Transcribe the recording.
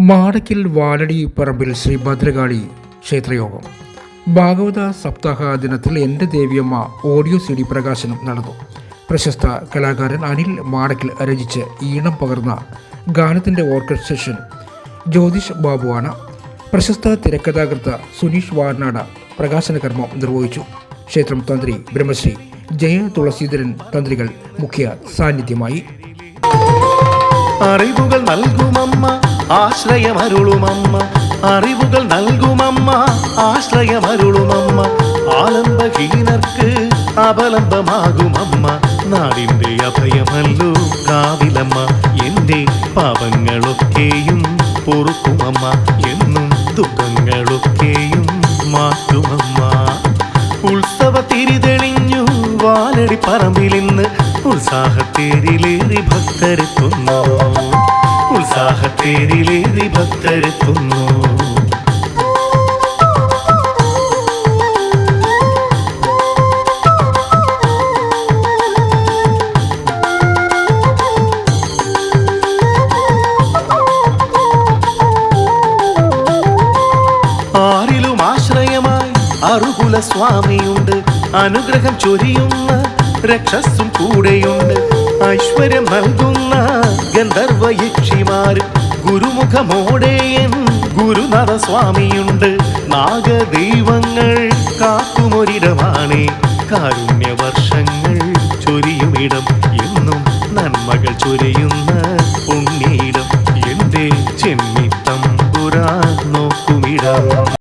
മാടക്കിൽ വാലടി പറമ്പിൽ ശ്രീ ഭദ്രകാളി ക്ഷേത്രയോഗം. ഭാഗവത സപ്താഹ ദിനത്തിൽ എന്റെ ദേവിയമ്മ ഓഡിയോ സി ഡി പ്രകാശനം നടന്നു. പ്രശസ്ത കലാകാരൻ അനിൽ മാടക്കിൽ രചിച്ച് ഈണം പകർന്ന ഗാനത്തിന്റെ ഓർക്കസ്ട്രേഷൻ ജ്യോതിഷ് ബാബുവാണ്. പ്രശസ്ത തിരക്കഥാകൃത്ത് സുനീഷ് വാർനാട് പ്രകാശന കർമ്മം നിർവഹിച്ചു. ക്ഷേത്രം തന്ത്രി ബ്രഹ്മശ്രീ ജയ തുളസീധരൻ തന്ത്രികൾ മുഖ്യ സാന്നിധ്യമായി. അറിവുകൾ നൽകുമമ്മ. ആശ്രയമരുളുമമ്മ അറിവുകൾ നൽകുമമ്മ ആശ്രയമരുളുമമ്മ ആലംബഹീനർക്ക് അപലംബമാകുമമ്മ. നാടിന്റെ അഭയമല്ലോ കാവിലമ്മ എന്റെ പാപങ്ങളൊക്കെയും പൊറുക്കുമമ്മ എന്നും ദുഃഖങ്ങളൊക്കെയും മാറ്റുമമ്മ. ഉത്സവ തിരിതെളിഞ്ഞു വാലടി പറമ്പിലിന്ന് ഉത്സാഹത്തേരിലേറി ഭക്തരെത്തുന്നു. ഉത്സാഹത്തേരിലേറി ഭക്തരെത്തുന്നു. ആരിലും ആശ്രയമായി അറുകുല സ്വാമിയുണ്ട്. അനുഗ്രഹം ചൊരിയുന്ന രക്ഷസും കൂടെയുണ്ട്. ഐശ്വര്യം നൽകുന്ന ഗന്ധർവ യക്ഷിമാര് ഗുരുമുഖമോടെയൻ ഗുരുനാഥ സ്വാമിയുണ്ട് നാഗദൈവങ്ങൾ കാക്കുമൊരിടമാണേ കാരുണ്യവർഷങ്ങൾ ചൊരിയുമിടം. എന്നും നന്മകൾ ചൊരിയുന്ന